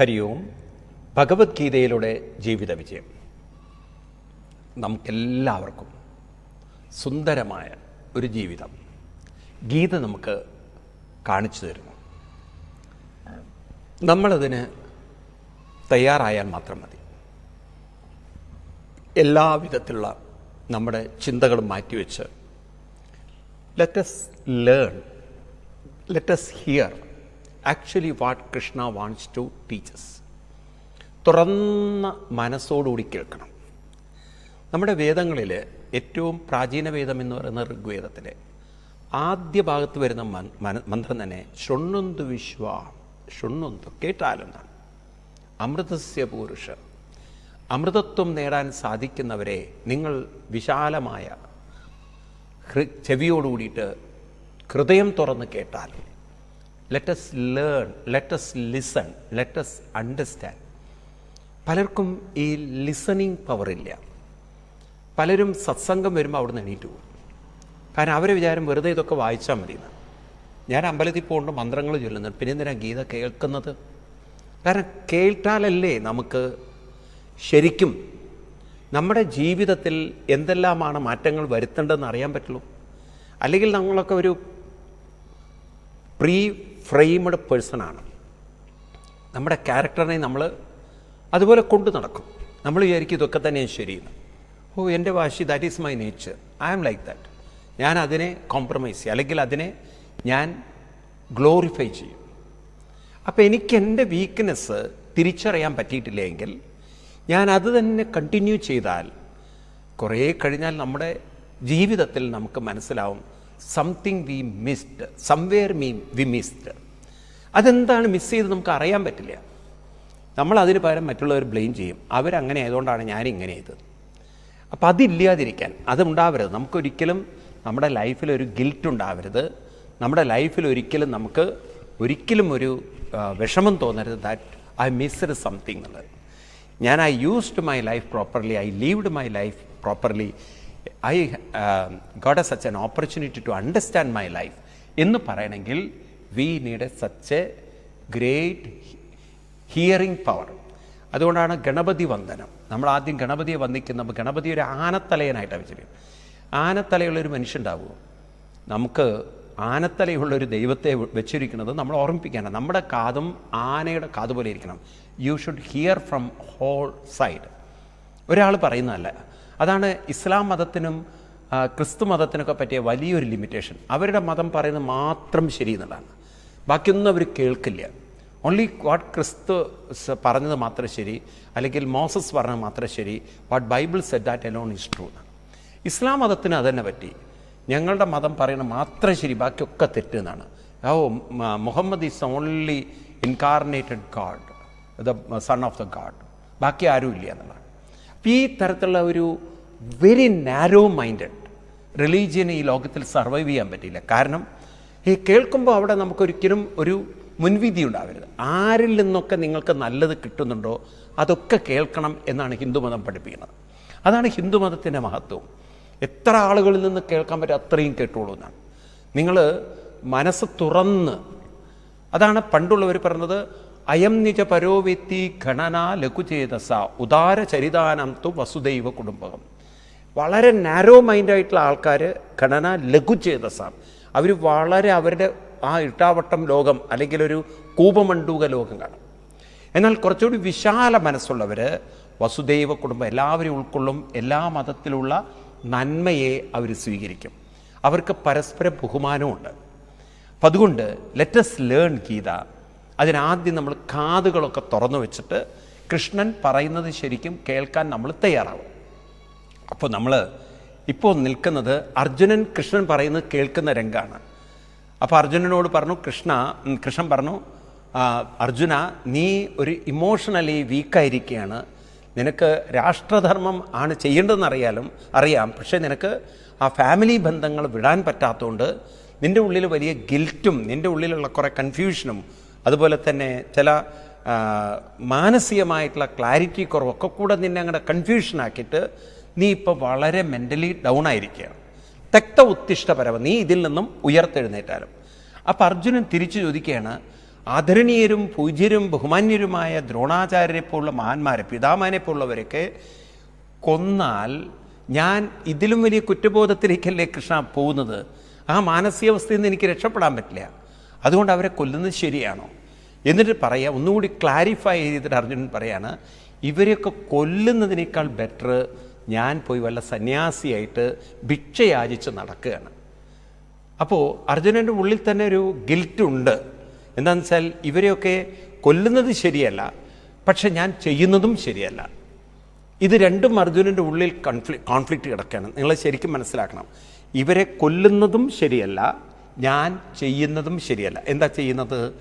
ഹരി ഓം ഭഗവത്ഗീതയിലൂടെ ജീവിത വിജയം. നമുക്കെല്ലാവർക്കും സുന്ദരമായ ഒരു ജീവിതം ഗീത നമുക്ക് കാണിച്ചു തരുന്നു. നമ്മളതിന് തയ്യാറായാൽ മാത്രം മതി. എല്ലാ വിധത്തിലുള്ള നമ്മുടെ ചിന്തകളും മാറ്റിവെച്ച് let's learn let's hear actually what Krishna wants to teaches തുറന്ന മനസ്സോടുകൂടി കേൾക്കണം. നമ്മുടെ വേദങ്ങളിൽ ഏറ്റവും പ്രാചീന വേദം എന്ന് പറയുന്ന ഋഗ്വേദത്തിലെ ആദ്യ ഭാഗത്ത് വരുന്ന മന- മന്ത്രം തന്നെ ഷൊണ്ണുന്തു വിശ്വ ഷൊണ്ണുന്തു കേട്ടാലെന്നാണ്. അമൃതസ്യ പൂരുഷ അമൃതത്വം നേടാൻ സാധിക്കുന്നവരെ നിങ്ങൾ വിശാലമായ ഹൃ ചെവിയോടുകൂടിയിട്ട് ഹൃദയം തുറന്ന് കേട്ടാൽ let's learn let's listen let's understand പലർക്കും ഈ ലിസണിങ് പവറില്ല പലരും സത്സംഗം വരുമ്പോൾ അവിടെ നിന്ന് എണീറ്റ് പോകും. കാരണം അവരെ വിചാരം വെറുതെ ഇതൊക്കെ വായിച്ചാൽ മതി ഞാൻ അമ്പലത്തിൽ പോകുന്നുണ്ട് മന്ത്രങ്ങൾ ചൊല്ലുന്നുണ്ട്. പിന്നെ എന്തിനാ ഗീത കേൾക്കുന്നത്? കാരണം കേട്ടാലല്ലേ നമുക്ക് ശരിക്കും നമ്മുടെ ജീവിതത്തിൽ എന്തെല്ലാമാണ് മാറ്റങ്ങൾ വരുത്തേണ്ടതെന്ന് അറിയാൻ പറ്റുള്ളൂ? അല്ലെങ്കിൽ നമ്മളൊക്കെ ഒരു പ്രീ ഫ്രെയിംഡ് പേഴ്സണാണ് നമ്മുടെ ക്യാരക്ടറിനെ നമ്മൾ അതുപോലെ കൊണ്ടു നടക്കും. നമ്മൾ വിചാരിക്കും ഇതൊക്കെ തന്നെയാണ് ശരിയെന്ന് ഓ എന്റെ വാശി that is my nature I am like that ഞാൻ അതിനെ കോംപ്രമൈസ് ചെയ്യും. അല്ലെങ്കിൽ അതിനെ ഞാൻ ഗ്ലോറിഫൈ ചെയ്യും. അപ്പോൾ എനിക്ക് എന്റെ വീക്ക്നെസ് തിരിച്ചറിയാൻ പറ്റിയിട്ടില്ലെങ്കിൽ ഞാൻ അത് തന്നെ കണ്ടിന്യൂ ചെയ്താൽ കുറേ കഴിഞ്ഞാൽ നമ്മുടെ ജീവിതത്തിൽ നമുക്ക് മനസ്സിലാവും something we missed somewhere me we missed അതെന്താണ് മിസ് ചെയ്ത് നമുക്ക് അറിയാൻ പറ്റില്ല. നമ്മൾ അതിന് പകരം മറ്റുള്ളവർ ബ്ലെയിം ചെയ്യും. അവരങ്ങനെ ആയതുകൊണ്ടാണ് ഞാൻ ഇങ്ങനെ ചെയ്തത് അപ്പം അതില്ലാതിരിക്കാൻ അതുണ്ടാവരുത്. നമുക്കൊരിക്കലും നമ്മുടെ ലൈഫിൽ ഒരു ഗിൽറ്റ് ഉണ്ടാവരുത്. നമ്മുടെ ലൈഫിൽ ഒരിക്കലും നമുക്ക് ഒരിക്കലും ഒരു വിഷമം തോന്നരുത് ദാറ്റ് ഐ മിസ്ഡ് സംതിങ് എന്നുള്ളത്. ഞാൻ I used my life properly I lived my life properly I got a such an opportunity to understand my life എന്ന് പറയണമെങ്കിൽ we need a such a great hearing power അതുകൊണ്ടാണ് ഗണപതി വന്ദനം. നമ്മൾ ആദ്യം ഗണപതിയെ വന്ദിക്കുമ്പോൾ ഗണപതി ഒരു ആനത്തലയനായിട്ടാണ് വെച്ചിരിക്കുന്നത്. ആനത്തലയുള്ളൊരു മനുഷ്യണ്ടാവുമോ നമുക്ക് ആനത്തലയുള്ളൊരു ദൈവത്തെ വെച്ചിരിക്കുന്നത് നമ്മൾ ഓർമ്മിപ്പിക്കാനാണ്. നമ്മുടെ കാതും ആനയുടെ കാതുപോലെ ഇരിക്കണം. You should hear from whole side ഒരാൾ പറയുന്നതല്ല. അതാണ് ഇസ്ലാം മതത്തിനും ക്രിസ്തു മതത്തിനൊക്കെ പറ്റിയ വലിയൊരു ലിമിറ്റേഷൻ അവരുടെ മതം പറയുന്നത് മാത്രം ശരി എന്നുള്ളതാണ്. ബാക്കിയൊന്നും അവർ കേൾക്കില്ല. ഓൺലി വാട്ട് ക്രിസ്തു പറഞ്ഞത് മാത്രം ശരി അല്ലെങ്കിൽ മോസസ് പറഞ്ഞത് മാത്രം ശരി what Bible said that alone is true എന്നാണ്. ഇസ്ലാം മതത്തിന് അതന്നെ പറ്റി. ഞങ്ങളുടെ മതം പറയുന്നത് മാത്രം ശരി ബാക്കിയൊക്കെ തെറ്റ് എന്നാണ്. ഓ Muhammad is only incarnated god the son of the god ബാക്കി ആരും ഇല്ല എന്നുള്ളതാണ്. ഈ തരത്തിലുള്ള ഒരു വെരി നാരോ മൈൻഡഡ് റിലീജിയന് ഈ ലോകത്തിൽ സർവൈവ് ചെയ്യാൻ പറ്റില്ല കാരണം ഈ കേൾക്കുമ്പോൾ അവിടെ നമുക്കൊരിക്കലും ഒരു മുൻവിധി ഉണ്ടാവരുത്. ആരിൽ നിന്നൊക്കെ നിങ്ങൾക്ക് നല്ലത് കിട്ടുന്നുണ്ടോ അതൊക്കെ കേൾക്കണം എന്നാണ് ഹിന്ദുമതം പഠിപ്പിക്കുന്നത്. അതാണ് ഹിന്ദുമതത്തിന്റെ മഹത്വം. എത്ര ആളുകളിൽ നിന്ന് കേൾക്കാൻ പറ്റും അത്രയും കേട്ടോളൂ എന്നാണ്. നിങ്ങൾ മനസ്സ് തുറന്ന് അതാണ് പണ്ടുള്ളവർ പറഞ്ഞത് അയം നിജ പരോവ്യത്തി ഘണന ലഘുചേതസ ഉദാര ചരിതാനം തു വസുദൈവ കുടുംബകം. വളരെ നാരോ മൈൻഡായിട്ടുള്ള ആൾക്കാർ ഘടന ലഘു ചേതസാണ് അവർ വളരെ അവരുടെ ആ ഇട്ടാവട്ടം ലോകം അല്ലെങ്കിൽ ഒരു കൂപമണ്ടൂക ലോകം കാണും. എന്നാൽ കുറച്ചുകൂടി വിശാല മനസ്സുള്ളവർ വസുദൈവ കുടുംബം എല്ലാവരും ഉൾക്കൊള്ളും എല്ലാ മതത്തിലുള്ള നന്മയെ അവർ സ്വീകരിക്കും. അവർക്ക് പരസ്പര ബഹുമാനമുണ്ട്. അപ്പം അതുകൊണ്ട് ലെറ്റസ് ലേൺ ഗീത. അതിനാദ്യം നമ്മൾ കാതുകളൊക്കെ തുറന്നു വെച്ചിട്ട് കൃഷ്ണൻ പറയുന്നത് ശരിക്കും കേൾക്കാൻ നമ്മൾ തയ്യാറാവും അപ്പോൾ നമ്മൾ ഇപ്പോൾ നിൽക്കുന്നത് അർജുനൻ കൃഷ്ണൻ പറയുന്നത് കേൾക്കുന്ന രംഗമാണ് അപ്പോൾ അർജുനനോട് പറഞ്ഞു കൃഷ്ണ കൃഷ്ണൻ പറഞ്ഞു "ആ, അർജുന നീ ഒരു ഇമോഷണലി വീക്കായിരിക്കുകയാണ് നിനക്ക് രാഷ്ട്രധർമ്മം ആണ് ചെയ്യേണ്ടതെന്ന് അറിയാലും അറിയാം. പക്ഷേ നിനക്ക് ആ ഫാമിലി ബന്ധങ്ങൾ വിടാൻ പറ്റാത്തതുകൊണ്ട് നിന്റെ ഉള്ളിൽ വലിയ ഗിൽറ്റും നിന്റെ ഉള്ളിലുള്ള കുറേ കൺഫ്യൂഷനും അതുപോലെ തന്നെ ചില മാനസികമായിട്ടുള്ള ക്ലാരിറ്റി കുറവൊക്കെ കൂടെ നിന്നെ അങ്ങോട്ട് കൺഫ്യൂഷനാക്കിയിട്ട് നീ ഇപ്പോൾ വളരെ മെന്റലി ഡൗൺ ആയിരിക്കുകയാണ്. തെക്ത ഉത്തിഷ്ടപരവ നീ ഇതിൽ നിന്നും ഉയർത്തെഴുന്നേറ്റാലും. അപ്പം അർജുനൻ തിരിച്ചു ചോദിക്കുകയാണ് ആദരണീയരും പൂജ്യരും ബഹുമാന്യരുമായ ദ്രോണാചാര്യരെ പോലുള്ള മഹാന്മാരെ പിതാമാനെ പോലുള്ളവരൊക്കെ കൊന്നാൽ ഞാൻ ഇതിലും വലിയ കുറ്റബോധത്തിലേക്കല്ലേ കൃഷ്ണ പോകുന്നത്? ആ മാനസികാവസ്ഥയിൽ നിന്ന് എനിക്ക് രക്ഷപ്പെടാൻ പറ്റില്ല. അതുകൊണ്ട് അവരെ കൊല്ലുന്നത് ശരിയാണോ? എന്നിട്ട് പറയുക ഒന്നുകൂടി ക്ലാരിഫൈ ചെയ്തിട്ട് അർജുനൻ പറയാണ് ഇവരെയൊക്കെ കൊല്ലുന്നതിനേക്കാൾ ബെറ്റർ ഞാൻ പോയി വല്ല സന്യാസിയായിട്ട് ഭിക്ഷയാചിച്ച് നടക്കുകയാണ്. അപ്പോൾ അർജുനന്റെ ഉള്ളിൽ തന്നെ ഒരു ഗിൽറ്റ് ഉണ്ട്. എന്താണെന്ന് വെച്ചാൽ ഇവരെയൊക്കെ കൊല്ലുന്നത് ശരിയല്ല പക്ഷെ ഞാൻ ചെയ്യുന്നതും ശരിയല്ല. ഇത് രണ്ടും അർജുനന്റെ ഉള്ളിൽ കൺഫ്ലിക് കോൺഫ്ലിക്റ്റ് കിടക്കുകയാണ്. നിങ്ങൾ ശരിക്കും മനസ്സിലാക്കണം. ഇവരെ കൊല്ലുന്നതും ശരിയല്ല ഞാൻ ചെയ്യുന്നതും ശരിയല്ല. എന്താ ചെയ്യുന്നത്?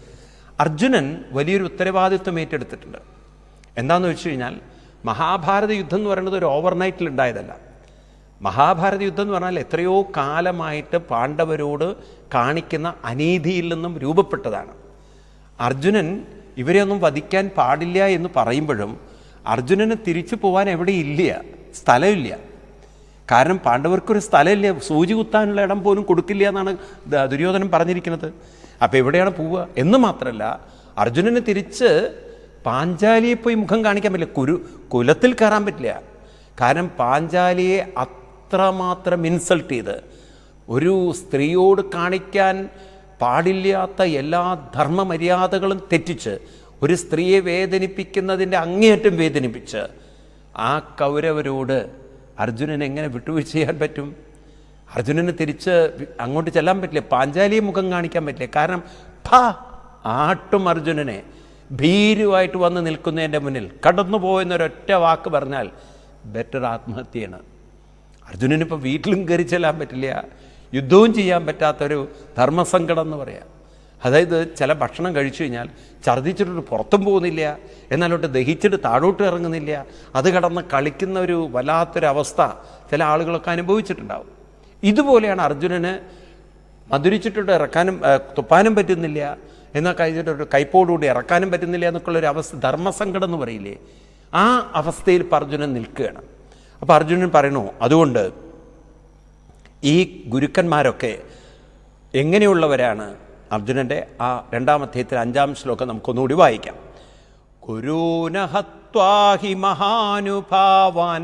അർജുനൻ വലിയൊരു ഉത്തരവാദിത്വം ഏറ്റെടുത്തിട്ടുണ്ട്. എന്താണെന്ന് വെച്ച് കഴിഞ്ഞാൽ മഹാഭാരത യുദ്ധം എന്ന് പറയുന്നത് ഒരു ഓവർനൈറ്റിൽ ഉണ്ടായതല്ല. മഹാഭാരത യുദ്ധം എന്ന് പറഞ്ഞാൽ എത്രയോ കാലമായിട്ട് പാണ്ഡവരോട് കാണിക്കുന്ന അനീതിയിൽ നിന്നും രൂപപ്പെട്ടതാണ്. അർജുനൻ ഇവരെ ഒന്നും വധിക്കാൻ പാടില്ല എന്ന് പറയുമ്പോഴും അർജുനന് തിരിച്ചു പോകാൻ എവിടെ ഇല്ല സ്ഥലമില്ല. കാരണം പാണ്ഡവർക്കൊരു സ്ഥലമില്ല സൂചി കുത്താനുള്ള ഇടം പോലും കൊടുക്കില്ല എന്നാണ് ദുര്യോധനം ദുര്യോധനൻ പറഞ്ഞിരിക്കുന്നത്. അപ്പോൾ എവിടെയാണ് പോവുക? എന്ന് മാത്രമല്ല അർജുനന് തിരിച്ച് പാഞ്ചാലിയെ പോയി മുഖം കാണിക്കാൻ പറ്റില്ല. കുരു കുലത്തിൽ കയറാൻ പറ്റില്ല. കാരണം പാഞ്ചാലിയെ അത്രമാത്രം ഇൻസൾട്ട് ചെയ്ത് ഒരു സ്ത്രീയോട് കാണിക്കാൻ പാടില്ലാത്ത എല്ലാ ധർമ്മമര്യാദകളും തെറ്റിച്ച് ഒരു സ്ത്രീയെ വേദനിപ്പിക്കുന്നതിന്റെ അങ്ങേയറ്റം വേദനിപ്പിച്ച് ആ കൗരവരോട് അർജുനൻ എങ്ങനെ വിട്ടുവീഴ്ച ചെയ്യാൻ പറ്റും? അർജുനന് തിരിച്ച് അങ്ങോട്ട് ചെല്ലാൻ പറ്റില്ല. പാഞ്ചാലിയെ മുഖം കാണിക്കാൻ പറ്റില്ല. കാരണം ഫ ആട്ടും അർജുനനെ ഭീരുവായിട്ട് വന്ന് നിൽക്കുന്നതിന്റെ മുന്നിൽ കടന്നു പോയെന്നൊരൊറ്റ വാക്ക് പറഞ്ഞാൽ ബെറ്റർ ആത്മഹത്യയാണ്. അർജുനനിപ്പോൾ വീട്ടിലും കയറി ചെല്ലാൻ പറ്റില്ല. യുദ്ധവും ചെയ്യാൻ പറ്റാത്തൊരു ധർമ്മസങ്കടം എന്ന് പറയാം. അതായത് ചില ഭക്ഷണം കഴിച്ചു കഴിഞ്ഞാൽ ഛർദ്ദിച്ചിട്ട് പുറത്തും പോകുന്നില്ല എന്നാലോട്ട് ദഹിച്ചിട്ട് താഴോട്ട് ഇറങ്ങുന്നില്ല അത് കടന്ന് കളിക്കുന്ന ഒരു വല്ലാത്തൊരവസ്ഥ ചില ആളുകളൊക്കെ അനുഭവിച്ചിട്ടുണ്ടാവും. ഇതുപോലെയാണ് അർജുനന് മധുരിച്ചിട്ടുണ്ട് ഇറക്കാനും തുപ്പാനും പറ്റുന്നില്ല. എന്നാൽ കഴിഞ്ഞിട്ട് ഒരു കൈപ്പോടുകൂടി ഇറക്കാനും പറ്റുന്നില്ല എന്നൊക്കെയുള്ള ഒരു അവസ്ഥ ധർമ്മസങ്കടം എന്ന് പറയില്ലേ? ആ അവസ്ഥയിൽ അർജുനൻ നിൽക്കുകയാണ്. അപ്പോൾ അർജുനൻ പറയണു അതുകൊണ്ട് ഈ ഗുരുക്കന്മാരൊക്കെ എങ്ങനെയുള്ളവരാണ്? അർജുനന്റെ ആ രണ്ടാം അധ്യായത്തിലെ അഞ്ചാം ശ്ലോകം നമുക്കൊന്നുകൂടി വായിക്കാം. ഗുരുനഹത്വാഹി മഹാനുഭാവാൻ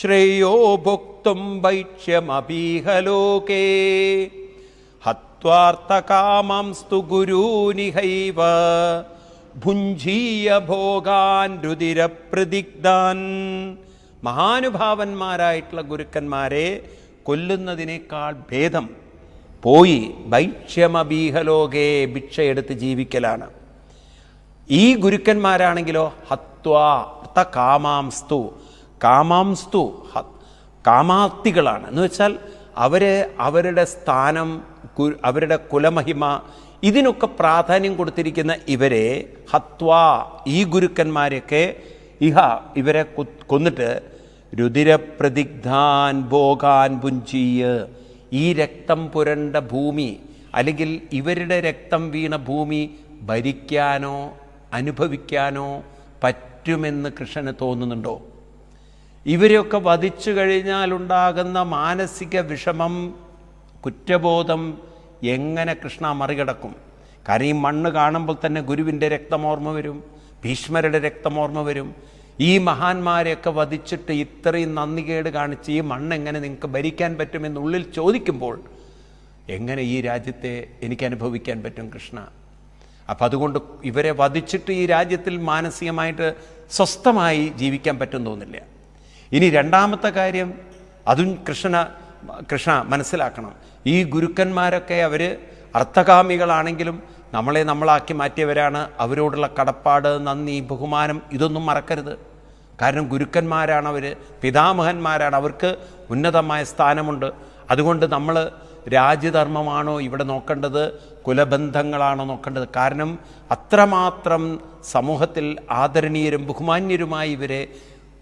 ശ്രേയോ ഭുക്തും ഭൈക്ഷ്യമപീഹലോകേ ഹത്വാർത്ഥകാമാംസ്തു ഗുരൂനിഹൈവ. ഭുഞ്ജീയ ഭോഗാൻ രുതിരപ്രതിഗ്ധാൻ മഹാനുഭാവന്മാരായിട്ടുള്ള ഗുരുക്കന്മാരെ കൊല്ലുന്നതിനേക്കാൾ ഭേദം പോയി ഭൈക്ഷ്യമബീഹലോകേ ഭിക്ഷയെടുത്ത് ജീവിക്കലാണ്. ഈ ഗുരുക്കന്മാരാണെങ്കിലോ ഹത്വാർത്ഥ കാമാംസ്തു കാമാംസ്തു കാമാർത്ഥികളാണ്. എന്ന് വെച്ചാൽ അവർ അവരുടെ സ്ഥാനം അവരുടെ കുലമഹിമ ഇതിനൊക്കെ പ്രാധാന്യം കൊടുത്തിരിക്കുന്ന ഇവരെ ഹത്വാ ഈ ഗുരുക്കന്മാരെയൊക്കെ ഇഹ ഇവരെ കൊന്നിട്ട് രുതിരപ്രതിഗ്ധാൻ ഭോഗാൻ പുഞ്ചീയ് ഈ രക്തം പുരണ്ട ഭൂമി അല്ലെങ്കിൽ ഇവരുടെ രക്തം വീണ ഭൂമി ഭരിക്കാനോ അനുഭവിക്കാനോ പറ്റുമെന്ന് കൃഷ്ണന് തോന്നുന്നുണ്ടോ? ഇവരെയൊക്കെ വധിച്ചു കഴിഞ്ഞാലുണ്ടാകുന്ന മാനസിക വിഷമം കുറ്റബോധം എങ്ങനെ കൃഷ്ണ മറികടക്കും? കാരണം ഈ മണ്ണ് കാണുമ്പോൾ തന്നെ ഗുരുവിന്റെ രക്തമോർമ്മ വരും ഭീഷ്മരുടെ രക്തമോർമ്മ വരും. ഈ മഹാന്മാരെയൊക്കെ വധിച്ചിട്ട് ഇത്രയും നന്ദികേട് കാണിച്ച് ഈ മണ്ണ് എങ്ങനെ നിങ്ങൾക്ക് ഭരിക്കാൻ പറ്റുമെന്നുള്ളിൽ ചോദിക്കുമ്പോൾ എങ്ങനെ ഈ രാജ്യത്തെ എനിക്ക് അനുഭവിക്കാൻ പറ്റും കൃഷ്ണ? അപ്പം അതുകൊണ്ട് ഇവരെ വധിച്ചിട്ട് ഈ രാജ്യത്തിൽ മാനസികമായിട്ട് സ്വസ്ഥമായി ജീവിക്കാൻ പറ്റും തോന്നില്ല. ഇനി രണ്ടാമത്തെ കാര്യം അതും കൃഷ്ണ കൃഷ്ണ മനസ്സിലാക്കണം. ഈ ഗുരുക്കന്മാരൊക്കെ അവർ അർത്ഥകാമികളാണെങ്കിലും നമ്മളെ നമ്മളാക്കി മാറ്റിയവരാണ്. അവരോടുള്ള കടപ്പാട് നന്ദി ബഹുമാനം ഇതൊന്നും മറക്കരുത്. കാരണം ഗുരുക്കന്മാരാണ് അവർ പിതാമഹന്മാരാണ്. അവർക്ക് ഉന്നതമായ സ്ഥാനമുണ്ട്. അതുകൊണ്ട് നമ്മൾ രാജ്യധർമ്മമാണോ ഇവിടെ നോക്കേണ്ടത്? കുലബന്ധങ്ങളാണോ നോക്കേണ്ടത്? കാരണം അത്രമാത്രം സമൂഹത്തിൽ ആദരണീയരും ബഹുമാന്യരുമായി ഇവരെ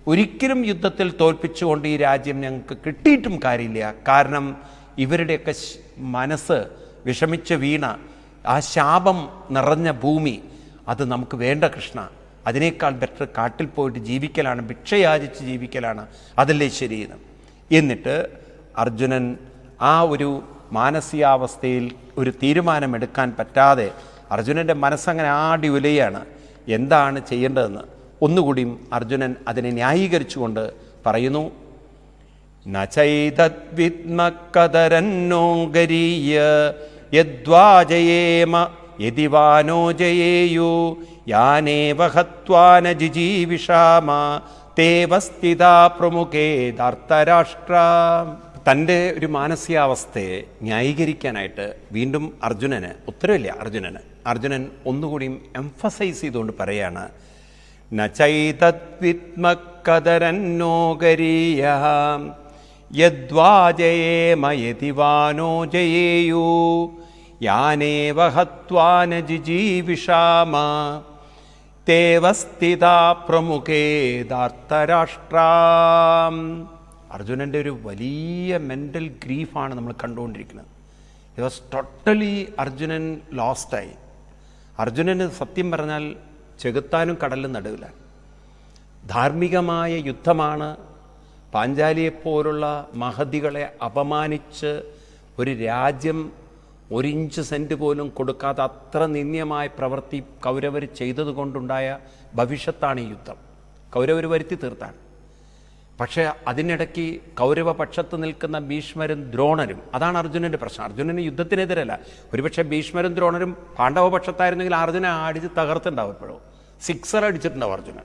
ഒരിക്കലും യുദ്ധത്തിൽ തോൽപ്പിച്ചുകൊണ്ട് ഈ രാജ്യം ഞങ്ങൾക്ക് കിട്ടിയിട്ടും കാര്യമില്ല. കാരണം ഇവരുടെയൊക്കെ മനസ്സ് വിഷമിച്ച് വീണ ആ ശാപം നിറഞ്ഞ ഭൂമി അത് നമുക്ക് വേണ്ട കൃഷ്ണ. അതിനേക്കാൾ ബെറ്റർ കാട്ടിൽ പോയിട്ട് ജീവിക്കലാണ് ഭിക്ഷയാചിച്ച് ജീവിക്കലാണ് അതല്ലേ ശരിയെന്ന് എന്നിട്ട് അർജുനൻ ആ ഒരു മാനസികാവസ്ഥയിൽ ഒരു തീരുമാനമെടുക്കാൻ പറ്റാതെ അർജുനന്റെ മനസ്സങ്ങനെ ആടി ഉലയാണ്. എന്താണ് ചെയ്യേണ്ടതെന്ന്? ഒന്നുകൂടിയും അർജുനൻ അതിനെ ന്യായീകരിച്ചുകൊണ്ട് പറയുന്നു നചൈതദ്വിദ്മക്കതരന്നോങ്കരീയ യദ്വാജയേമ യതിവാനോ ജയേയു യാനേവ ഹത്വാന ജിജീവിഷാമ തേവസ്ഥിത പ്രമുഖേ ധർത്തരാഷ്ട്ര. തന്റെ ഒരു മാനസികാവസ്ഥയെ ന്യായീകരിക്കാനായിട്ട് വീണ്ടും അർജുനന് ഉത്തരവില്ല അർജുനന് അർജുനൻ ഒന്നുകൂടിയും എംഫസൈസ് ചെയ്തുകൊണ്ട് പറയാണ് നചൈതദ്വിദ്മക്കതരന്നോകരീയ യദ്വാജയേമയതിവാനോ ജയേയൂ. യാനേവ ഹത്വാന ജിജീവിഷാമ തേവസ്ഥിതാ പ്രമുഖേ ധാർത്തരാഷ്ട്രാം. അർജുനന്റെ ഒരു വലിയ മെന്റൽ ഗ്രീഫാണ് നമ്മൾ കണ്ടുകൊണ്ടിരിക്കുന്നത്. ഇറ്റ് വാസ് ടോട്ടലി അർജുനൻ ലോസ്റ്റായി അർജുനന് സത്യം പറഞ്ഞാൽ ചെകുത്താനും കടലും നടുവിലാണ്. ധാർമ്മികമായ യുദ്ധമാണ് പാഞ്ചാലിയെപ്പോലുള്ള മഹതികളെ അപമാനിച്ച് ഒരു രാജ്യം ഒരിഞ്ച് സെന്റ് പോലും കൊടുക്കാതെ അത്ര നിന്ദ്യമായ പ്രവൃത്തി കൗരവർ ചെയ്തതുകൊണ്ടുണ്ടായ ഭവിഷ്യത്താണ് ഈ യുദ്ധം. കൗരവർ വരുത്തി തീർത്താണ്. പക്ഷേ അതിനിടയ്ക്ക് കൗരവപക്ഷത്ത് നിൽക്കുന്ന ഭീഷ്മരും ദ്രോണരും അതാണ് അർജുനന്റെ പ്രശ്നം. അർജുനന് യുദ്ധത്തിനെതിരല്ല. ഒരുപക്ഷെ ഭീഷ്മരും ദ്രോണരും പാണ്ഡവപക്ഷത്തായിരുന്നെങ്കിൽ അർജുന അടിച്ച് തകർത്തുണ്ടാവും എപ്പോഴും സിക്സർ അടിച്ചിട്ടുണ്ടാവും അർജുനൻ.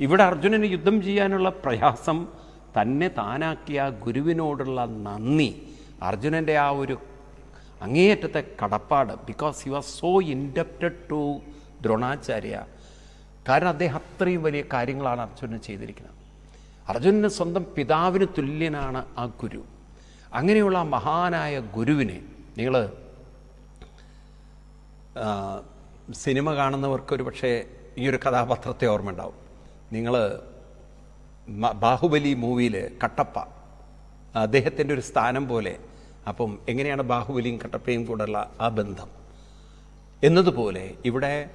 ഇവിടെ അർജുനന് യുദ്ധം ചെയ്യാനുള്ള പ്രയാസം തന്നെ താനാക്കിയ ഗുരുവിനോടുള്ള നന്ദി. അർജുനന്റെ ആ ഒരു അങ്ങേയറ്റത്തെ കടപ്പാട്. Because you are so indebted to Dronacharya. കാരണം അദ്ദേഹം അത്രയും വലിയ കാര്യങ്ങളാണ് അർജുനൻ ചെയ്തിരിക്കുന്നത്. അർജുനന് സ്വന്തം പിതാവിന് തുല്യനാണ് ആ ഗുരു. അങ്ങനെയുള്ള മഹാനായ ഗുരുവിനെ നിങ്ങൾ സിനിമ കാണുന്നവർക്ക് ഒരു പക്ഷേ ഈ ഒരു കഥാപാത്രത്തെ ഓർമ്മ ഉണ്ടാവും നിങ്ങൾ ബാഹുബലി മൂവിയിൽ കട്ടപ്പ അദ്ദേഹത്തിന്റെ ഒരു സ്ഥാനം പോലെ അപ്പം എങ്ങനെയാണ് ബാഹുബലിയും കട്ടപ്പയും കൂടെയുള്ള ആ ബന്ധം? എന്നതുപോലെ ഇവിടെ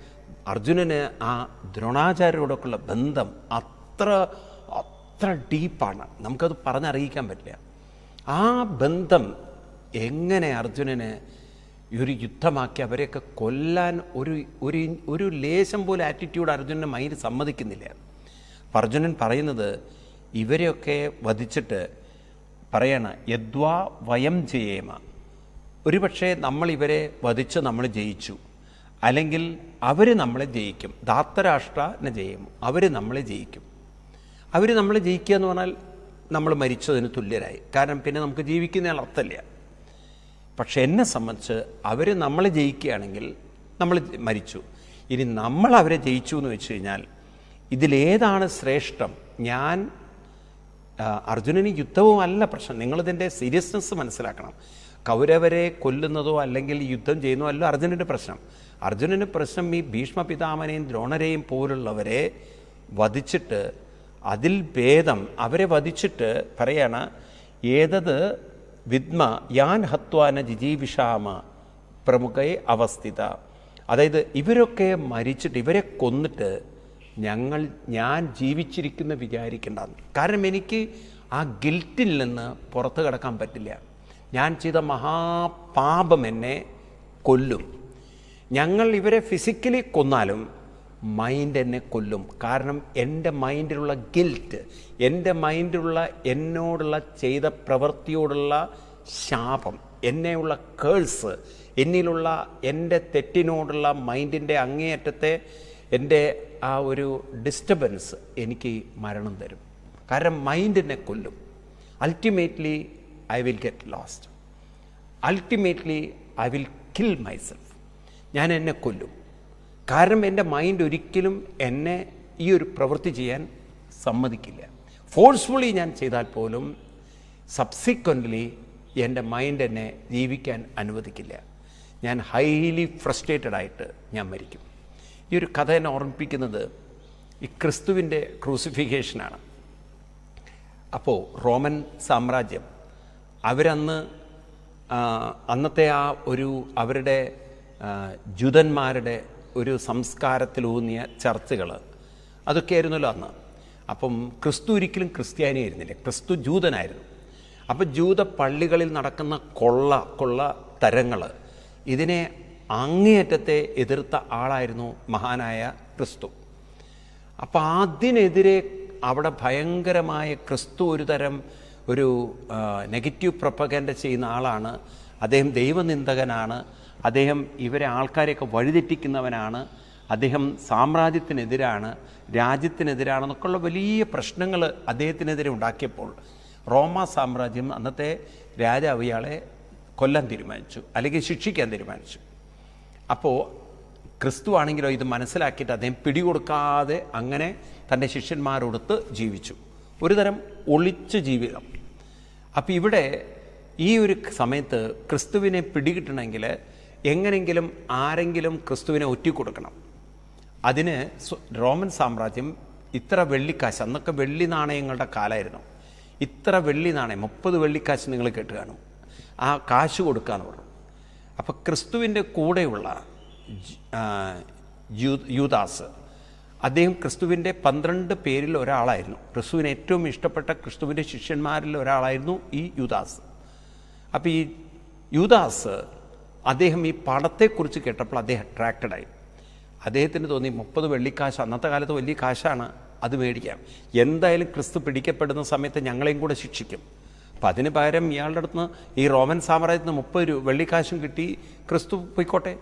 അർജുനന് ആ ദ്രോണാചാര്യരോടൊക്കെയുള്ള ബന്ധം അത്ര അത്ര ഡീപ്പാണ്. നമുക്കത് പറഞ്ഞറിയിക്കാൻ പറ്റില്ല. ആ ബന്ധം എങ്ങനെ അർജുനന് ഒരു യുദ്ധമാക്കി അവരെയൊക്കെ കൊല്ലാൻ ഒരു ഒരു ലേശം പോലെ ആറ്റിറ്റ്യൂഡ് അർജുനന് മൈൻഡ് സമ്മതിക്കുന്നില്ല. അർജുനൻ പറയുന്നത് ഇവരെയൊക്കെ വധിച്ചിട്ട് പറയണ യദ്വാ വയം ജയേമ. ഒരുപക്ഷെ നമ്മൾ ഇവരെ വധിച്ച് നമ്മൾ ജയിച്ചു. അല്ലെങ്കിൽ അവർ നമ്മളെ ജയിക്കും. ധാത്തരാഷ്ട്രനെ ജയിക്കും അവർ നമ്മളെ ജയിക്കും. അവർ നമ്മളെ ജയിക്കുക എന്ന് പറഞ്ഞാൽ നമ്മൾ മരിച്ചതിന് തുല്യരായി. കാരണം പിന്നെ നമുക്ക് ജീവിക്കുന്നതിന് അർത്ഥമില്ല. പക്ഷെ എന്നെ സംബന്ധിച്ച് അവർ നമ്മളെ ജയിക്കുകയാണെങ്കിൽ നമ്മൾ മരിച്ചു. ഇനി നമ്മൾ അവരെ ജയിച്ചു എന്ന് വെച്ച് കഴിഞ്ഞാൽ ഇതിലേതാണ് ശ്രേഷ്ഠം. ഞാൻ അർജുനന് യുദ്ധവും അല്ല പ്രശ്നം. നിങ്ങളിതിന്റെ സീരിയസ്നെസ് മനസ്സിലാക്കണം. കൗരവരെ കൊല്ലുന്നതോ അല്ലെങ്കിൽ യുദ്ധം ചെയ്യുന്നതോ അല്ല അർജുനന്റെ പ്രശ്നം. അർജുനന്റെ പ്രശ്നം ഈ ഭീഷ്മ പിതാമനെയും ദ്രോണരെയും പോലുള്ളവരെ വധിച്ചിട്ട് അതിൽ ഭേദം അവരെ വധിച്ചിട്ട് പറയാണ് ഏതത് വിദ്മ യാൻ ഹത്വാന ജിജീവിഷാമ പ്രമുഖയെ അവസ്ഥിത. അതായത് ഇവരൊക്കെ മരിച്ചിട്ട് ഇവരെ കൊന്നിട്ട് ഞങ്ങൾ ഞാൻ ജീവിച്ചിരിക്കുന്ന വിചാരിക്കേണ്ട കാരണം എനിക്ക് ആ ഗിൽറ്റിൽ നിന്ന് പുറത്ത് കിടക്കാൻ പറ്റില്ല. ഞാൻ ചെയ്ത മഹാപാപം എന്നെ കൊല്ലും. ഞങ്ങൾ ഇവരെ ഫിസിക്കലി കൊന്നാലും മൈൻഡ് എന്നെ കൊല്ലും. കാരണം എന്റെ മൈൻഡിലുള്ള ഗിൽറ്റ് എന്റെ മൈൻഡിലുള്ള എന്നോടുള്ള ചെയ്ത പ്രവൃത്തിയോടുള്ള ശാപം എന്നെയുള്ള കേൾസ് എന്നിലുള്ള എന്റെ തെറ്റിനോടുള്ള മൈൻഡിന്റെ അങ്ങേയറ്റത്തെ എന്റെ ആ ഒരു ഡിസ്റ്റർബൻസ് എനിക്ക് മരണം തരും. കാരണം മൈൻഡിനെ കൊല്ലും. Ultimately I will get lost ultimately I will kill myself ഞാൻ എന്നെ കൊല്ലും. കാരണം എന്റെ മൈൻഡ് ഒരിക്കലും എന്നെ ഈ ഒരു പ്രവൃത്തി ചെയ്യാൻ സമ്മതിക്കില്ല. ഫോഴ്സ്ഫുള്ളി ഞാൻ ചെയ്താൽ പോലും സബ്സിക്വന്റ്ലി എന്റെ മൈൻഡ് എന്നെ ജീവിക്കാൻ അനുവദിക്കില്ല. ഞാൻ ഹൈലി ഫ്രസ്ട്രേറ്റഡ് ആയിട്ട് ഞാൻ മരിക്കും. ഈ ഒരു കഥ എന്നെ ഓർമ്മിപ്പിക്കുന്നത് ഈ ക്രിസ്തുവിന്റെ ക്രൂസിഫിക്കേഷനാണ്. അപ്പോൾ റോമൻ സാമ്രാജ്യം അവരന്ന് അന്നത്തെ ആ ഒരു അവരുടെ ജൂതന്മാരുടെ ഒരു സംസ്കാരത്തിലൂന്നിയ ചർച്ചകൾ അതൊക്കെ ആയിരുന്നല്ലോ അന്ന്. അപ്പം ക്രിസ്തു ഒരിക്കലും ക്രിസ്ത്യാനി ആയിരുന്നില്ല ക്രിസ്തു ജൂതനായിരുന്നു. അപ്പം ജൂത പള്ളികളിൽ നടക്കുന്ന കൊള്ള കൊള്ള തരങ്ങൾ ഇതിനെ അങ്ങേയറ്റത്തെ എതിർത്ത ആളായിരുന്നു മഹാനായ ക്രിസ്തു. അപ്പം അതിനെതിരെ അവിടെ ഭയങ്കരമായ ക്രിസ്തു ഒരു തരം ഒരു നെഗറ്റീവ് പ്രൊപ്പഗൻഡ ചെയ്യുന്ന ആളാണ്. അദ്ദേഹം ദൈവനിന്ദകനാണ്. അദ്ദേഹം ഇവരെ ആൾക്കാരെയൊക്കെ വഴിതെറ്റിക്കുന്നവനാണ്. അദ്ദേഹം സാമ്രാജ്യത്തിനെതിരാണ് രാജ്യത്തിനെതിരാണെന്നൊക്കെയുള്ള വലിയ പ്രശ്നങ്ങൾ അദ്ദേഹത്തിനെതിരെ ഉണ്ടാക്കിയപ്പോൾ റോമ സാമ്രാജ്യം അന്നത്തെ രാജാവ് ഇയാളെ കൊല്ലാൻ തീരുമാനിച്ചു അല്ലെങ്കിൽ ശിക്ഷിക്കാൻ തീരുമാനിച്ചു. അപ്പോൾ ക്രിസ്തു ആണെങ്കിലോ ഇത് മനസ്സിലാക്കിയിട്ട് അദ്ദേഹം പിടികൊടുക്കാതെ അങ്ങനെ തന്റെ ശിഷ്യന്മാരോടൊത്ത് ജീവിച്ചു. ഒരു തരം ഒളിച്ച ജീവിതം. അപ്പോൾ ഇവിടെ ഈ ഒരു സമയത്ത് ക്രിസ്തുവിനെ പിടികിട്ടണമെങ്കിൽ എങ്ങനെങ്കിലും ആരെങ്കിലും ക്രിസ്തുവിനെ ഒറ്റിക്കൊടുക്കണം. അതിന് റോമൻ സാമ്രാജ്യം ഇത്ര വെള്ളിക്കാശ് അന്നൊക്കെ വെള്ളി നാണയങ്ങളുടെ കാലമായിരുന്നു. ഇത്ര വെള്ളി നാണയം മുപ്പത് വെള്ളിക്കാശ് നിങ്ങൾ കേട്ട് കാണും. ആ കാശ് കൊടുക്കാന്ന് പറഞ്ഞു. അപ്പോൾ ക്രിസ്തുവിന്റെ കൂടെയുള്ള യൂദാസ്. അദ്ദേഹം ക്രിസ്തുവിന്റെ പന്ത്രണ്ട് പേരിൽ ഒരാളായിരുന്നു. ക്രിസ്തുവിന് ഏറ്റവും ഇഷ്ടപ്പെട്ട ക്രിസ്തുവിന്റെ ശിഷ്യന്മാരിൽ ഒരാളായിരുന്നു ഈ യൂദാസ്. അപ്പോൾ ഈ യൂദാസ് അദ്ദേഹം ഈ പണത്തെക്കുറിച്ച് കേട്ടപ്പോൾ അദ്ദേഹം അട്രാക്റ്റഡായി അദ്ദേഹത്തിന് തോന്നി മുപ്പത് വെള്ളിക്കാശ് അന്നത്തെ കാലത്ത് വലിയ കാശാണ് അത് മേടിക്കാം. എന്തായാലും ക്രിസ്തു പിടിക്കപ്പെടുന്ന സമയത്ത് ഞങ്ങളെയും കൂടെ ശിക്ഷിക്കും. അപ്പം അതിന് പകരം ഇയാളുടെ അടുത്ത് ഈ റോമൻ സാമ്രാജ്യത്തിൽ നിന്ന് മുപ്പത് രൂപ വെള്ളിക്കാശും കിട്ടി. ക്രിസ്തു പോയിക്കോട്ടെ.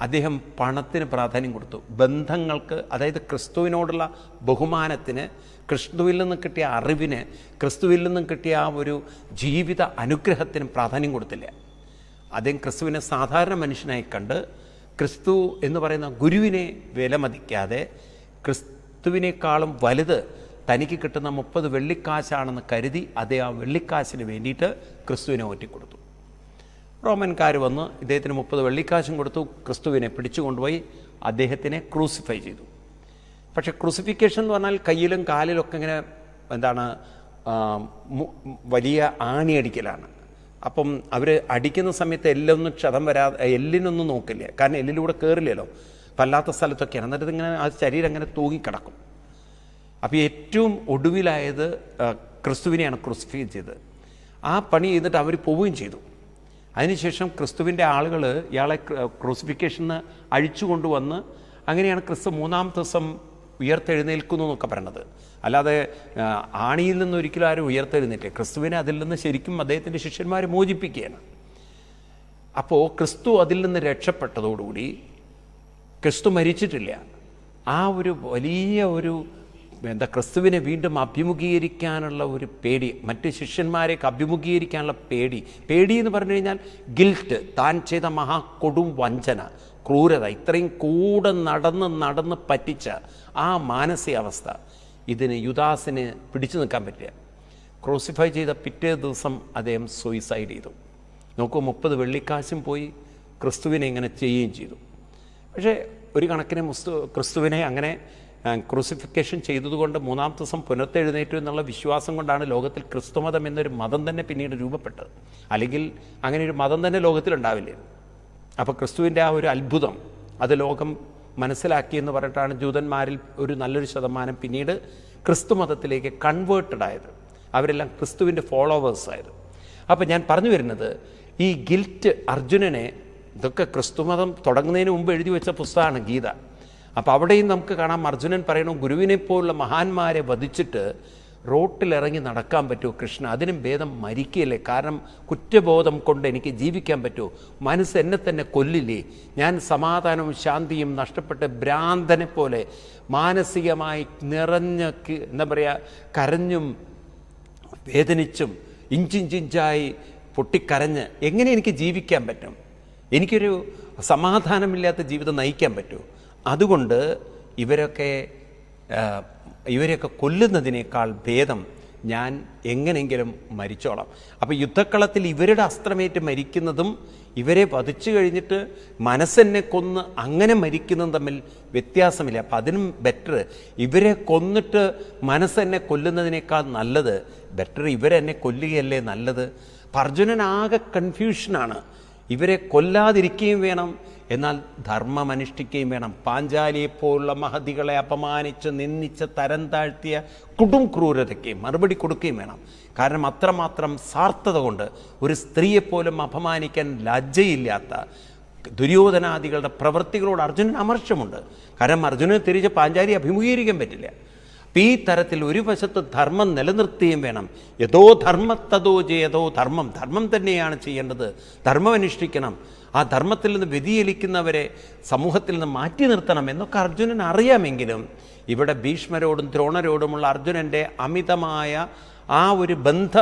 അദ്ദേഹം പണത്തിന് പ്രാധാന്യം കൊടുത്തു. ബന്ധങ്ങൾക്ക് അതായത് ക്രിസ്തുവിനോടുള്ള ബഹുമാനത്തിന് ക്രിസ്തുവിൽ നിന്നും കിട്ടിയ അറിവിന് ക്രിസ്തുവിൽ നിന്നും കിട്ടിയ ആ ഒരു ജീവിത അനുഗ്രഹത്തിന് പ്രാധാന്യം കൊടുത്തില്ല. അദ്ദേഹം ക്രിസ്തുവിനെ സാധാരണ മനുഷ്യനായി കണ്ട് ക്രിസ്തു എന്ന് പറയുന്ന ഗുരുവിനെ വിലമതിക്കാതെ ക്രിസ്തുവിനേക്കാളും വലുത് തനിക്ക് കിട്ടുന്ന മുപ്പത് വെള്ളിക്കാശാണെന്ന് കരുതി അതേ ആ വെള്ളിക്കാശിന് വേണ്ടിയിട്ട് ക്രിസ്തുവിനെ ഒറ്റിക്കൊടുത്തു റോമൻകാർ വന്ന് ഇദ്ദേഹത്തിന് മുപ്പത് വെള്ളിക്കാശും കൊടുത്തു ക്രിസ്തുവിനെ പിടിച്ചു കൊണ്ടുപോയി അദ്ദേഹത്തിനെ ക്രൂസിഫൈ ചെയ്തു. പക്ഷെ ക്രൂസിഫിക്കേഷൻ എന്ന് പറഞ്ഞാൽ കയ്യിലും കാലിലൊക്കെ ഇങ്ങനെ എന്താണ് വലിയ ആണി വലിയ ആണിയടിക്കലാണ്. അപ്പം അവർ അടിക്കുന്ന സമയത്ത് എല്ലൊന്നും ക്ഷതം വരാതെ എല്ലിനൊന്നും നോക്കില്ല. കാരണം എല്ലിലൂടെ കയറില്ലല്ലോ വല്ലാത്ത സ്ഥലത്തൊക്കെയാണ്. എന്നിട്ട് ഇങ്ങനെ ആ ശരീരം അങ്ങനെ തൂങ്ങിക്കിടക്കും. അപ്പോൾ ഏറ്റവും ഒടുവിലായത് ക്രിസ്തുവിനെയാണ് ക്രൂസിഫൈ ചെയ്തത്. ആ പണി ചെയ്തിട്ട് അവർ പോവുകയും ചെയ്തു. അതിനുശേഷം ക്രിസ്തുവിന്റെ ആളുകൾ ഇയാളെ ക്രൂസിഫിക്കേഷന് അഴിച്ചു കൊണ്ടുവന്ന് അങ്ങനെയാണ് ക്രിസ്തു മൂന്നാം ദിവസം ഉയർത്തെഴുന്നേൽക്കുന്നു എന്നൊക്കെ പറയണത്. അല്ലാതെ ആണിയിൽ നിന്ന് ഒരിക്കലും ആരും ഉയർത്തെഴുന്നേറ്റ് ക്രിസ്തുവിനെ അതിൽ നിന്ന് ശരിക്കും അദ്ദേഹത്തിന്റെ ശിഷ്യന്മാർ മോചിപ്പിക്കുകയാണ്. അപ്പോൾ ക്രിസ്തു അതിൽ നിന്ന് രക്ഷപ്പെട്ടതോടുകൂടി ക്രിസ്തു മരിച്ചിട്ടില്ല. ആ ഒരു വലിയ ഒരു എന്താ ക്രിസ്തുവിനെ വീണ്ടും അഭിമുഖീകരിക്കാനുള്ള ഒരു പേടി മറ്റ് ശിഷ്യന്മാരെയൊക്കെ അഭിമുഖീകരിക്കാനുള്ള പേടി. പേടി എന്ന് പറഞ്ഞു കഴിഞ്ഞാൽ ഗിൽറ്റ് താൻ ചെയ്ത മഹാ കൊടും വഞ്ചന ക്രൂരത ഇത്രയും കൂടെ നടന്ന് നടന്ന് പറ്റിച്ച ആ മാനസികാവസ്ഥ. ഇതിന് യുദാസിന് പിടിച്ചു നിൽക്കാൻ പറ്റില്ല. ക്രൂസിഫൈ ചെയ്ത പിറ്റേ ദിവസം അദ്ദേഹം സൂയിസൈഡ് ചെയ്തു. നോക്കൂ മുപ്പത് വെള്ളിക്കാശും പോയി ക്രിസ്തുവിനെ ഇങ്ങനെ ചെയ്യുകയും ചെയ്തു. പക്ഷേ ഒരു കണക്കിന് മുസ്തു ക്രിസ്തുവിനെ അങ്ങനെ ക്രൂസിഫിക്കേഷൻ ചെയ്തതുകൊണ്ട് മൂന്നാം ദിവസം പുനർത്തെഴുന്നേറ്റു എന്നുള്ള വിശ്വാസം കൊണ്ടാണ് ലോകത്തിൽ ക്രിസ്തുമതം എന്നൊരു മതം തന്നെ പിന്നീട് രൂപപ്പെട്ടത്. അല്ലെങ്കിൽ അങ്ങനെ ഒരു മതം തന്നെ ലോകത്തിലുണ്ടാവില്ലേ? അപ്പോൾ ക്രിസ്തുവിന്റെ ആ ഒരു അത്ഭുതം അത് ലോകം മനസ്സിലാക്കി എന്ന് പറഞ്ഞിട്ടാണ് ജൂതന്മാരിൽ ഒരു നല്ലൊരു ശതമാനം പിന്നീട് ക്രിസ്തു മതത്തിലേക്ക് കൺവേർട്ടഡ് ആയത്. അവരെല്ലാം ക്രിസ്തുവിന്റെ ഫോളോവേഴ്സ് ആയത്. അപ്പോൾ ഞാൻ പറഞ്ഞു വരുന്നത് ഈ ഗിൽറ്റ് അർജുനനെ ഇതൊക്കെ ക്രിസ്തുമതം തുടങ്ങുന്നതിന് മുമ്പ് എഴുതി വെച്ച പുസ്തകമാണ് ഗീത. അപ്പോൾ അവിടെയും നമുക്ക് കാണാം അർജുനൻ പറയണു ഗുരുവിനെ പോലുള്ള മഹാന്മാരെ വധിച്ചിട്ട് റോട്ടിലിറങ്ങി നടക്കാൻ പറ്റുമോ കൃഷ്ണ? അതിനും ഭേദം മരിക്കില്ലേ? കാരണം കുറ്റബോധം കൊണ്ട് എനിക്ക് ജീവിക്കാൻ പറ്റുമോ? മനസ്സ് എന്നെ തന്നെ കൊല്ലില്ലേ? ഞാൻ സമാധാനവും ശാന്തിയും നഷ്ടപ്പെട്ട് ഭ്രാന്തനെ പോലെ മാനസികമായി നിറഞ്ഞ എന്താ പറയുക കരഞ്ഞും വേദനിച്ചും ഇഞ്ചിഞ്ചിഞ്ചായി പൊട്ടിക്കരഞ്ഞ് എങ്ങനെ എനിക്ക് ജീവിക്കാൻ പറ്റും? എനിക്കൊരു സമാധാനമില്ലാത്ത ജീവിതം നയിക്കാൻ പറ്റുമോ? അതുകൊണ്ട് ഇവരൊക്കെ ഇവരെയൊക്കെ കൊല്ലുന്നതിനേക്കാൾ ഭേദം ഞാൻ എങ്ങനെയെങ്കിലും മരിച്ചോളാം. അപ്പോൾ യുദ്ധക്കളത്തിൽ ഇവരുടെ അസ്ത്രമേറ്റ് മരിക്കുന്നതും ഇവരെ വധിച്ചു കഴിഞ്ഞിട്ട് മനസ്സെന്നെ കൊന്ന് അങ്ങനെ മരിക്കുന്നതും തമ്മിൽ വ്യത്യാസമില്ല. അപ്പം അതിനും ബെറ്റർ ഇവരെ കൊന്നിട്ട് മനസ്സെന്നെ കൊല്ലുന്നതിനേക്കാൾ നല്ലത് ബെറ്റർ ഇവരെന്നെ കൊല്ലുകയല്ലേ നല്ലത്? അപ്പം അർജുനൻ ആകെ കൺഫ്യൂഷനാണ് ഇവരെ കൊല്ലാതിരിക്കുകയും വേണം എന്നാൽ ധർമ്മം അനുഷ്ഠിക്കുകയും വേണം പാഞ്ചാലിയെപ്പോലുള്ള മഹതികളെ അപമാനിച്ച് നിന്ദിച്ച് തരം താഴ്ത്തിയ കൊടും ക്രൂരതയ്ക്ക് മറുപടി കൊടുക്കുകയും വേണം. കാരണം അത്രമാത്രം സാർത്ഥത കൊണ്ട് ഒരു സ്ത്രീയെപ്പോലും അപമാനിക്കാൻ ലജ്ജയില്ലാത്ത ദുര്യോധനാദികളുടെ പ്രവൃത്തികളോട് അർജുനൻ അമർഷമുണ്ട്. കാരണം അർജുനന് തിരിച്ച് പാഞ്ചാലി അഭിമുഖീകരിക്കാൻ പറ്റില്ല. അപ്പം ഈ തരത്തിൽ ഒരു വശത്ത് ധർമ്മം നിലനിർത്തുകയും വേണം. യഥോ ധർമ്മത്തതോ ജയതോ ധർമ്മം. ധർമ്മം തന്നെയാണ് ചെയ്യേണ്ടത്. ധർമ്മം അനുഷ്ഠിക്കണം ആ ധർമ്മത്തിൽ നിന്ന് വ്യതിചലിക്കുന്നവരെ സമൂഹത്തിൽ നിന്ന് മാറ്റി നിർത്തണം എന്നൊക്കെ അർജുനൻ അറിയാമെങ്കിലും ഇവിടെ ഭീഷ്മരോടും ദ്രോണരോടുമുള്ള അർജുനന്റെ അമിതമായ ആ ഒരു ബന്ധ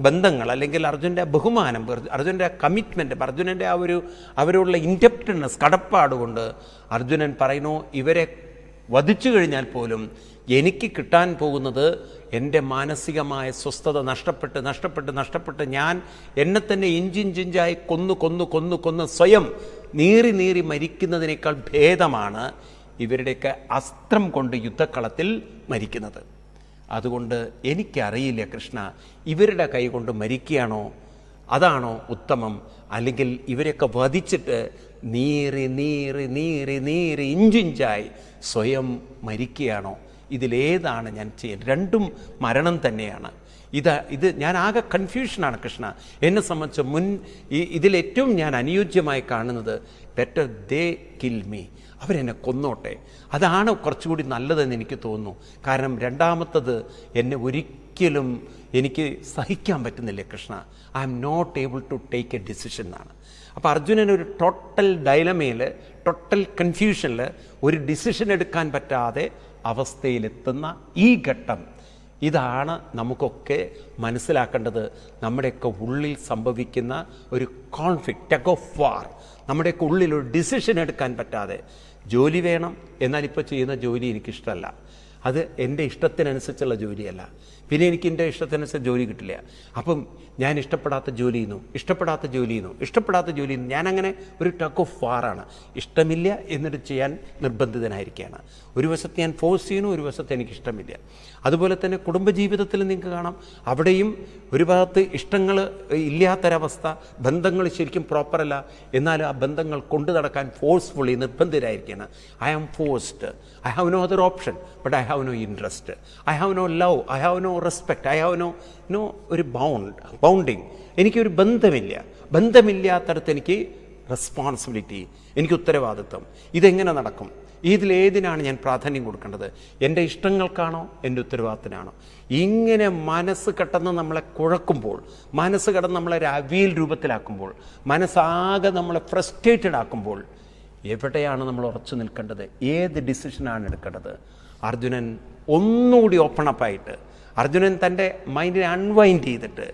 ബന്ധങ്ങൾ അല്ലെങ്കിൽ അർജുന്റെ ബഹുമാനം അർജുന്റെ കമ്മിറ്റ്മെന്റ് അർജുനന്റെ ആ ഒരു അവരോടുള്ള ഇൻഡപ്റ്റഡ്നെസ് കടപ്പാടുകൊണ്ട് അർജുനൻ പറയുന്നു ഇവരെ വധിച്ചു കഴിഞ്ഞാൽ പോലും എനിക്ക് കിട്ടാൻ പോകുന്നത് എന്റെ മാനസികമായ സ്വസ്ഥത നഷ്ടപ്പെട്ട് നഷ്ടപ്പെട്ട് നഷ്ടപ്പെട്ട് ഞാൻ എന്നെ തന്നെ ഇഞ്ചിഞ്ചിഞ്ചായി കൊന്നു കൊന്നു കൊന്നു കൊന്ന് സ്വയം നീറി നീറി മരിക്കുന്നതിനേക്കാൾ ഭേദമാണ് ഇവരുടെയൊക്കെ അസ്ത്രം കൊണ്ട് യുദ്ധക്കളത്തിൽ മരിക്കുന്നത്. അതുകൊണ്ട് എനിക്കറിയില്ല കൃഷ്ണ ഇവരുടെ കൈ കൊണ്ട് മരിക്കുകയാണോ? അതാണോ ഉത്തമം? അല്ലെങ്കിൽ ഇവരെയൊക്കെ വധിച്ചിട്ട് നീറി നീറി നീറി നീറി ഇഞ്ചിഞ്ചായി സ്വയം മരിക്കുകയാണോ? ഇതിലേതാണ് ഞാൻ ചെയ്യുന്നത് രണ്ടും മരണം തന്നെയാണ്. ഇത് ഇത് ഞാൻ ആകെ കൺഫ്യൂഷനാണ് കൃഷ്ണ. എന്നെ സംബന്ധിച്ച് മുൻ ഈ ഇതിലേറ്റവും ഞാൻ അനുയോജ്യമായി കാണുന്നത് ബെറ്റർ ദേ കിൽ മീ അവരെന്നെ കൊന്നോട്ടെ. അതാണ് കുറച്ചുകൂടി നല്ലതെന്ന് എനിക്ക് തോന്നുന്നു. കാരണം രണ്ടാമത്തത് എന്നെ ഒരിക്കലും എനിക്ക് സഹിക്കാൻ പറ്റുന്നില്ല Krishna? I am not able to take a decision എന്നാണ്. അപ്പോൾ അർജുനൻ ഒരു ടോട്ടൽ ഡൈലമയിൽ ടോട്ടൽ കൺഫ്യൂഷനിൽ ഒരു ഡിസിഷൻ എടുക്കാൻ പറ്റാതെ അവസ്ഥയിലെത്തുന്ന ഈ ഘട്ടം. ഇതാണ് നമുക്കൊക്കെ മനസ്സിലാക്കേണ്ടത്. നമ്മുടെയൊക്കെ ഉള്ളിൽ സംഭവിക്കുന്ന ഒരു കോൺഫ്ലിക്റ്റ് ടെക് ഓഫ് വാർ നമ്മുടെയൊക്കെ ഉള്ളിൽ ഒരു ഡിസിഷൻ എടുക്കാൻ പറ്റാതെ. ജോലി വേണം. എന്നാൽ ഇപ്പോൾ ചെയ്യുന്ന ജോലി എനിക്കിഷ്ടമല്ല. അത് എന്റെ ഇഷ്ടത്തിനനുസരിച്ചുള്ള ജോലിയല്ല. പിന്നെ എനിക്ക് എന്റെ ഇഷ്ടത്തിനനുസരിച്ച് ജോലി കിട്ടില്ല. അപ്പം ഞാൻ ഇഷ്ടപ്പെടാത്ത ജോലി ചെയ്യുന്നു ഇഷ്ടപ്പെടാത്ത ജോലി ചെയ്യുന്നു ഇഷ്ടപ്പെടാത്ത ജോലി ചെയ്യുന്നു ഞാനങ്ങനെ ഒരു ടക്ക് ഓഫ് വാറാണ് ഇഷ്ടമില്ല എന്നിട്ട് ചെയ്യാൻ നിർബന്ധിതനായിരിക്കുകയാണ്. ഒരു വശത്ത് ഞാൻ ഫോഴ്സ് ചെയ്യുന്നു ഒരു വശത്ത് എനിക്ക് ഇഷ്ടമില്ല. അതുപോലെ തന്നെ കുടുംബജീവിതത്തിൽ നിങ്ങൾക്ക് കാണാം. അവിടെയും ഒരു ഭാഗത്ത് ഇഷ്ടങ്ങൾ ഇല്ലാത്തൊരവസ്ഥ ബന്ധങ്ങൾ ശരിക്കും പ്രോപ്പറല്ല എന്നാൽ ആ ബന്ധങ്ങൾ കൊണ്ടു നടക്കാൻ forcefully നിർബന്ധിതരായിരിക്കുകയാണ്. I am forced I have no other option but I have no interest I have no love I have no respect I have no no ഒരു ബൗണ്ട് ബൗണ്ടിങ് എനിക്കൊരു ബന്ധമില്ല. ബന്ധമില്ലാത്തടത്ത് എനിക്ക് റെസ്പോൺസിബിലിറ്റി എനിക്ക് ഉത്തരവാദിത്വം. ഇതെങ്ങനെ നടക്കും? ഇതിലേതിനാണ് ഞാൻ പ്രാധാന്യം കൊടുക്കേണ്ടത്? എന്റെ ഇഷ്ടങ്ങൾക്കാണോ? എന്റെ ഉത്തരവാദിത്തത്തിനാണോ? ഇങ്ങനെ മനസ്സ് കടന്ന് നമ്മളെ കുഴക്കുമ്പോൾ മനസ്സ് കടന്ന് നമ്മളെ ഒരു അവിയൽ രൂപത്തിലാക്കുമ്പോൾ മനസ്സാകെ നമ്മളെ ഫ്രസ്ട്രേറ്റഡ് ആക്കുമ്പോൾ എവിടെയാണ് നമ്മൾ ഉറച്ചു നിൽക്കേണ്ടത്? ഏത് ഡിസിഷനാണ് എടുക്കേണ്ടത്? അർജുനൻ ഒന്നുകൂടി ഓപ്പൺ അപ്പായിട്ട് അർജുനൻ തന്റെ മൈൻഡിനെ അൺവൈൻഡ് ചെയ്തിട്ട്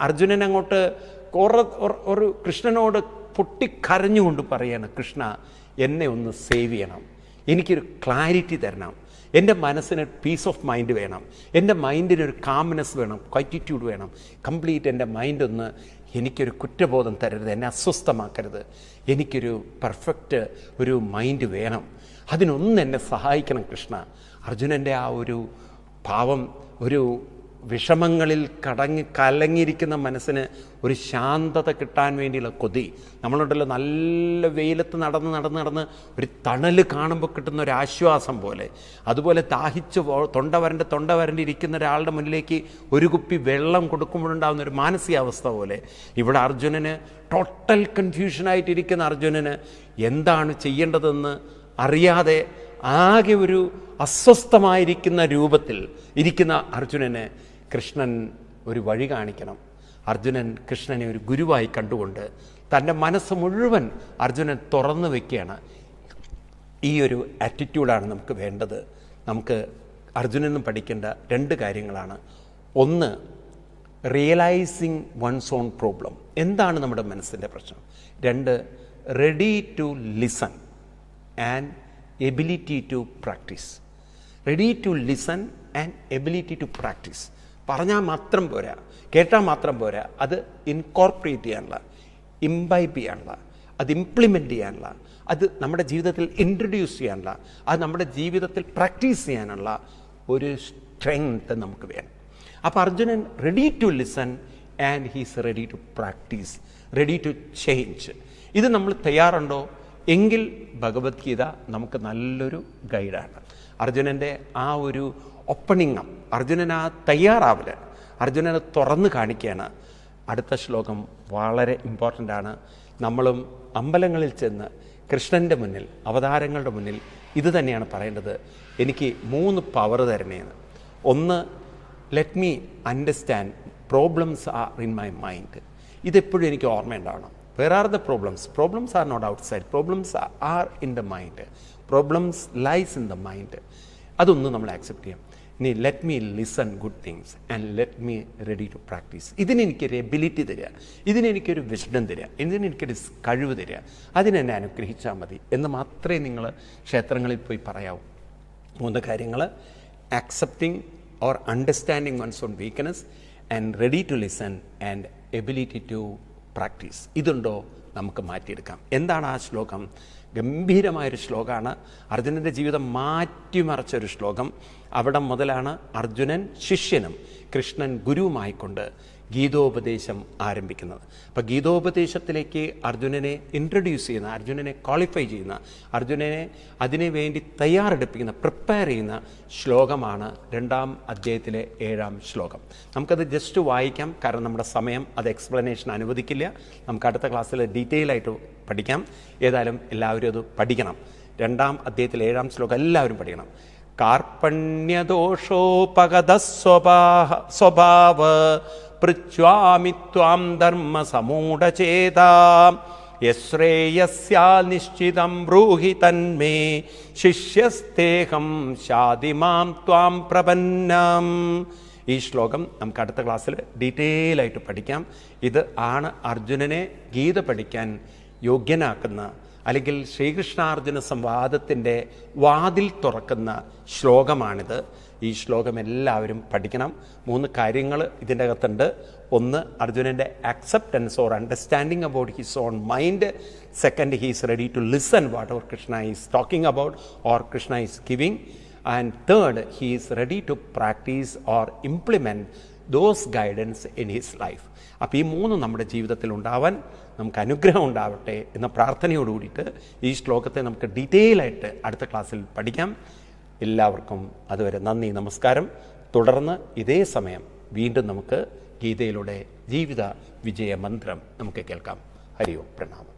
അർജുനൻ അങ്ങോട്ട് കുറ ഒരു- ഒരു കൃഷ്ണനോട് പൊട്ടിക്കരഞ്ഞുകൊണ്ട് പറയാണ് കൃഷ്ണ എന്നെ ഒന്ന് സേവ് ചെയ്യണം. എനിക്കൊരു ക്ലാരിറ്റി തരണം. എന്റെ മനസ്സിന് പീസ് ഓഫ് മൈൻഡ് വേണം. എന്റെ മൈൻഡിന് ഒരു കാംനെസ് വേണം. ക്വൈറ്റിറ്റ്യൂഡ് വേണം. കംപ്ലീറ്റ് എന്റെ മൈൻഡൊന്ന് എനിക്കൊരു കുറ്റബോധം തരരുത്. എന്നെ അസ്വസ്ഥമാക്കരുത്. എനിക്കൊരു പെർഫെക്റ്റ് ഒരു മൈൻഡ് വേണം. അതിനൊന്ന് എന്നെ സഹായിക്കണം കൃഷ്ണ. അർജുനന്റെ ആ ഒരു ഭാവം ഒരു വിഷമങ്ങളിൽ കടങ്ങി കലങ്ങിയിരിക്കുന്ന മനസ്സിന് ഒരു ശാന്തത കിട്ടാൻ വേണ്ടിയുള്ള കൊതി. നമ്മളുണ്ടല്ലോ നല്ല വെയിലത്ത് നടന്ന് നടന്ന് നടന്ന് ഒരു തണൽ കാണുമ്പോൾ കിട്ടുന്ന ഒരു ആശ്വാസം പോലെ. അതുപോലെ ദാഹിച്ച് തൊണ്ട വരണ്ട് തൊണ്ട വരണ്ട് ഇരിക്കുന്ന ഒരാളുടെ മുന്നിലേക്ക് ഒരു കുപ്പി വെള്ളം കൊടുക്കുമ്പോഴുണ്ടാകുന്ന ഒരു മാനസികാവസ്ഥ പോലെ. ഇവിടെ അർജുനന് ടോട്ടൽ കൺഫ്യൂഷനായിട്ടിരിക്കുന്ന അർജുനന് എന്താണ് ചെയ്യേണ്ടതെന്ന് അറിയാതെ ആകെ ഒരു അസ്വസ്ഥമായിരിക്കുന്ന രൂപത്തിൽ ഇരിക്കുന്ന അർജുനന് കൃഷ്ണൻ ഒരു വഴി കാണിക്കണം. അർജുനൻ കൃഷ്ണനെ ഒരു ഗുരുവായി കണ്ടുകൊണ്ട് തന്റെ മനസ്സ് മുഴുവൻ അർജുനൻ തുറന്നു വയ്ക്കുകയാണ് ഈ ഒരു ആറ്റിറ്റ്യൂഡാണ് നമുക്ക് വേണ്ടത്. നമുക്ക് അർജുനൻ നിന്നും പഠിക്കേണ്ട രണ്ട് കാര്യങ്ങളാണ്. ഒന്ന് റിയലൈസിങ് വൺസ് ഓൺ പ്രോബ്ലം എന്താണ് നമ്മുടെ മനസ്സിന്റെ പ്രശ്നം? രണ്ട് ready to listen and ability to practice ready to listen and ability to practice പറഞ്ഞാൽ മാത്രം പോരാ. കേട്ടാൽ മാത്രം പോരാ. അത് ഇൻകോർപ്പറേറ്റ് ചെയ്യാനുള്ള ഇംബൈബ് ചെയ്യാനുള്ള അത് ഇംപ്ലിമെന്റ് ചെയ്യാനുള്ള അത് നമ്മുടെ ജീവിതത്തിൽ ഇൻട്രൊഡ്യൂസ് ചെയ്യാനുള്ള അത് നമ്മുടെ ജീവിതത്തിൽ പ്രാക്ടീസ് ചെയ്യാനുള്ള ഒരു സ്ട്രെങ്ത് നമുക്ക് വേണം. അപ്പോൾ Arjunan ready to listen and he's ready to practice ready to change ഇത് നമ്മൾ തയ്യാറുണ്ടോ? എങ്കിൽ ഭഗവത്ഗീത നമുക്ക് നല്ലൊരു ഗൈഡാണ്. അർജുനന്റെ ആ ഒരു ഓപ്പണിങ് അപ്പ് അർജുനൻ ആ തയ്യാറാവൽ അർജുനനെ തുറന്ന് കാണിക്കുകയാണ് അടുത്ത ശ്ലോകം വളരെ ഇമ്പോർട്ടന്റ് ആണ്. നമ്മളും അമ്പലങ്ങളിൽ ചെന്ന് കൃഷ്ണന്റെ മുന്നിൽ അവതാരങ്ങളുടെ മുന്നിൽ ഇത് തന്നെയാണ് പറയേണ്ടത്. എനിക്ക് മൂന്ന് പവർ തരണേന്ന്. ഒന്ന് let me understand problems are in my mind ഇതെപ്പോഴും എനിക്ക് ഓർമ്മയുണ്ടാവണം. Where are the problems problems are not outside problems are in the mind problems lies in the mind അതൊന്നും നമ്മൾ ആക്സെപ്റ്റ് ചെയ്യാം. ഇനി let me listen good things and let me ready to practice ഇതിനെനിക്കൊരു ability തരിക. ഇതിനെനിക്കൊരു വിഷ്ണം തരിക. ഇതിനെനിക്കൊരു കഴിവ് തരിക. അതിനെന്നെ അനുഗ്രഹിച്ചാൽ മതി എന്ന് മാത്രമേ നിങ്ങൾ ക്ഷേത്രങ്ങളിൽ പോയി പറയാവൂ. മൂന്ന് കാര്യങ്ങൾ. Accepting or understanding one's own weakness and ready to listen and ability to practice. ഇതുണ്ടോ? നമുക്ക് മാറ്റിയെടുക്കാം. എന്താണ് ആ ശ്ലോകം? ഗംഭീരമായൊരു ശ്ലോകമാണ് അർജുനന്റെ ജീവിതം മാറ്റിമറിച്ചൊരു ശ്ലോകം. അവിടെ മുതലാണ് അർജുനൻ ശിഷ്യനും കൃഷ്ണൻ ഗുരുവുമായിക്കൊണ്ട് ഗീതോപദേശം ആരംഭിക്കുന്നത്. അപ്പോൾ ഗീതോപദേശത്തിലേക്ക് അർജുനനെ ഇൻട്രൊഡ്യൂസ് ചെയ്യുന്ന അർജുനനെ ക്വാളിഫൈ ചെയ്യുന്ന അർജുനനെ അതിനു വേണ്ടി തയ്യാറെടുപ്പിക്കുന്ന പ്രിപ്പയർ ചെയ്യുന്ന ശ്ലോകമാണ് രണ്ടാം അധ്യായത്തിലെ ഏഴാം ശ്ലോകം. നമുക്കത് ജസ്റ്റ് വായിക്കാം കാരണം നമ്മുടെ സമയം അത് എക്സ്പ്ലനേഷൻ അനുവദിക്കില്ല. നമുക്ക് അടുത്ത ക്ലാസ്സിൽ ഡീറ്റെയിൽ ആയിട്ട് പഠിക്കാം. ഏതായാലും എല്ലാവരും അത് പഠിക്കണം. രണ്ടാം അധ്യായത്തിലെ ഏഴാം ശ്ലോകം എല്ലാവരും പഠിക്കണം. കാർപ്പണ്യദോഷോപഗത സ്വഭാവ സ്വഭാവ പൃച്ഛ്വാമി ത്വാം ധർമ്മ സമൂഢചേതാം. യശ്രേയസ്യാ നിശ്ചിതം ബ്രൂഹി തന്മേ. ശിഷ്യസ്തേഹം ശാതിമാം ത്വാം പ്രപന്നം. ഈ ശ്ലോകം നമുക്ക് അടുത്ത ക്ലാസ്സിൽ ഡീറ്റെയിൽ ആയിട്ട് പഠിക്കാം. ഇത് ആണ് അർജുനനെ ഗീത പഠിക്കാൻ യോഗ്യനാക്കുന്ന അല്ലെങ്കിൽ ശ്രീകൃഷ്ണാർജുന സംവാദത്തിന്റെ വാതിൽ തുറക്കുന്ന ശ്ലോകമാണിത്. ഈ ശ്ലോകം എല്ലാവരും പഠിക്കണം. മൂന്ന് കാര്യങ്ങൾ ഇതിന്റെ അകത്തുണ്ട്. ഒന്ന് അർജുനന്റെ acceptance or understanding about his own mind second he's ready to listen what or Krishna is talking about or Krishna is giving and third he's ready to practice or implement those guidance in his life അപ്പോൾ ഈ മൂന്ന് നമ്മുടെ ജീവിതത്തിൽ ഉണ്ടാവാൻ നമുക്ക് അനുഗ്രഹം ഉണ്ടാവട്ടെ എന്ന പ്രാർത്ഥനയോട് കൂടിയിട്ട് ഈ ശ്ലോകത്തെ നമുക്ക് ഡീറ്റെയിൽ ആയിട്ട് അടുത്ത ക്ലാസ്സിൽ പഠിക്കാം. എല്ലാവർക്കും അതുവരെ നന്ദി നമസ്കാരം. തുടർന്ന് ഇതേ സമയം വീണ്ടും നമുക്ക് ഗീതയിലൂടെ ജീവിത വിജയ മന്ത്രം നമുക്ക് കേൾക്കാം. ഹരിയോ പ്രണാമം.